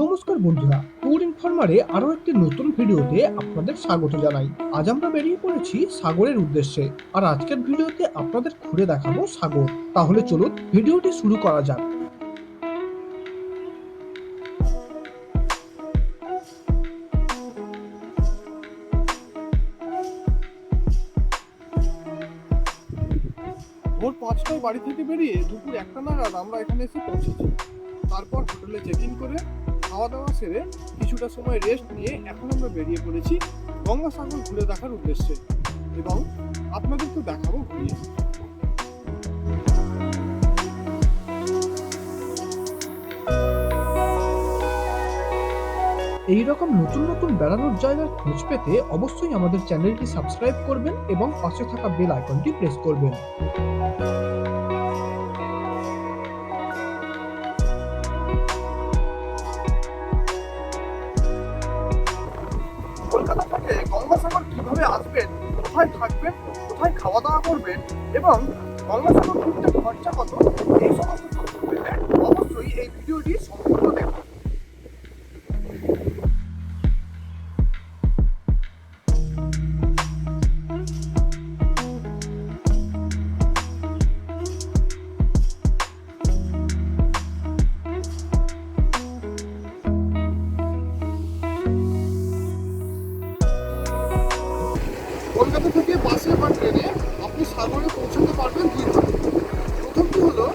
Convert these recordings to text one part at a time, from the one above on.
নমস্কার বন্ধুরা ট্যুর ইনফরমারে আরও একটি নতুন ভিডিওতে আপনাদের স্বাগত জানাই। আজ আমরা বেরিয়ে পড়েছি সাগরের উদ্দেশ্যে। আর আজকের ভিডিওতে আপনাদের ঘুরে দেখাবো সাগর। তাহলে চলুন ভিডিওটি শুরু করা যাক। ভোর পাঁচটায় বাড়ি থেকে বেরিয়ে দুপুর একটা নাগাদ আমরা এখানে এসে পৌঁছেছি। তারপর হোটেলে চেক ইন করে খাওয়া দাওয়া সেরে কিছুটা সময় রেস্ট নিয়ে এখন আমরা বেরিয়ে পড়েছি গঙ্গাসাগর ঘুরে দেখার উদ্দেশ্যে এবং আপনাদের তো দেখাবো ঘুরিয়ে। এই রকম নতুন নতুন বেড়ানোর জায়গার খোঁজ পেতে অবশ্যই আমাদের চ্যানেলটি সাবস্ক্রাইব করবেন এবং পাশে থাকা বেল আইকনটি প্রেস করবেন। কলকাতা থেকে। গঙ্গাসাগর কীভাবে আসবেন, কোথায় থাকবেন, কোথায় খাওয়া দাওয়া করবেন এবং গঙ্গাসাগর ঘুরতে খরচা কত, এই সমস্ত অবশ্যই এই ভিডিওটি কলকাতা থেকে বাসে বা ট্রেনে আপনি সাগরে পৌঁছাতে পারবেন দুইভাবে প্রথমটি হলো,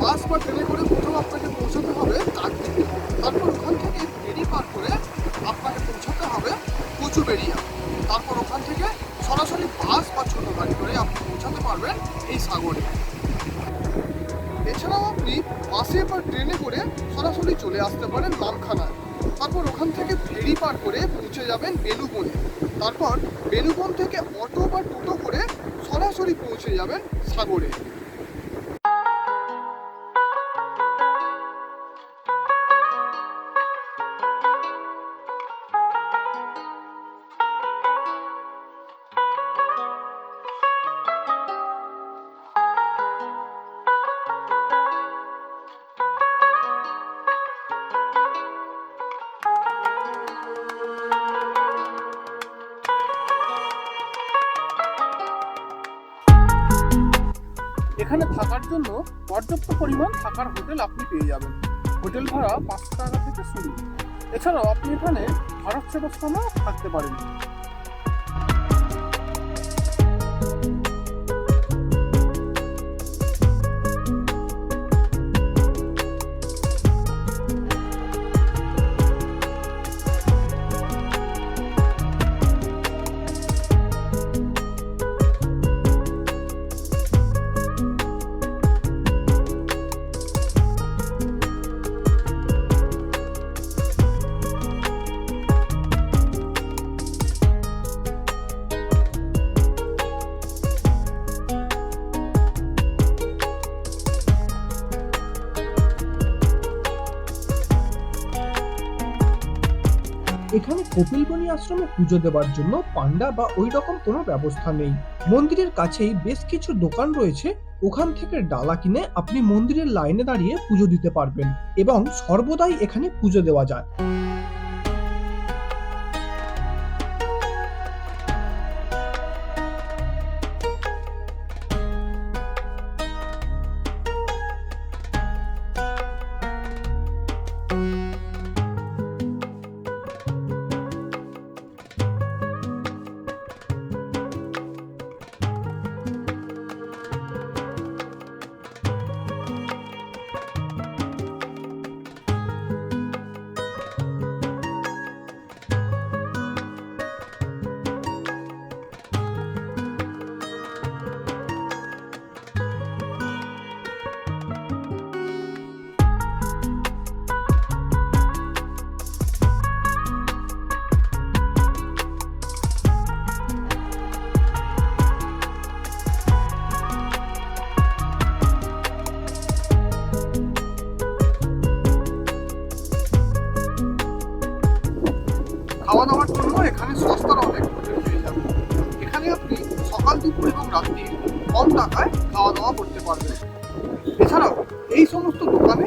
বাস বা ট্রেনে করে প্রথম আপনাকে পৌঁছাতে হবে চারদিকে তারপর ওখান থেকে ফেরি পার করে আপনাকে পৌঁছাতে হবে কচুবেড়িয়া তারপর ওখান থেকে সরাসরি বাস বা ছোটো গাড়ি করে আপনি পৌঁছাতে পারবেন এই সাগরে। এছাড়াও আপনি বাসে বা ট্রেনে করে সরাসরি চলে আসতে পারেন নামখানায় তারপর ওখান থেকে ফেরি পার করে পৌঁছে যাবেন বেলুবনে। তারপর বেলুবন থেকে অটো বা টোটো করে সরাসরি পৌঁছে যাবেন সাগরে। এখানে থাকার জন্য পর্যাপ্ত পরিমাণ থাকার হোটেল আপনি পেয়ে যাবেন। হোটেল ভাড়া পাঁচশো টাকা থেকে শুরু। এছাড়াও আপনি এখানে ভারত সেবাশ্রমেও থাকতে পারেন। এখানে কপিলবনী আশ্রমে পুজো দেওয়ার জন্য পান্ডা বা ওই রকম কোনো ব্যবস্থা নেই। মন্দিরের কাছেই বেশ কিছু দোকান রয়েছে, ওখান থেকে ডালা কিনে আপনি মন্দিরের লাইনে দাঁড়িয়ে পুজো দিতে পারবেন এবং সর্বদাই এখানে পুজো দেওয়া যায়। দাওয়ার জন্য এখানে সস্তার অনেক হোটেল পেয়ে যাবেন। এখানে আপনি সকাল দুপুর এবং রাত্রি কম টাকায় খাওয়া দাওয়া করতে পারবেন। এছাড়াও এই সমস্ত দোকানে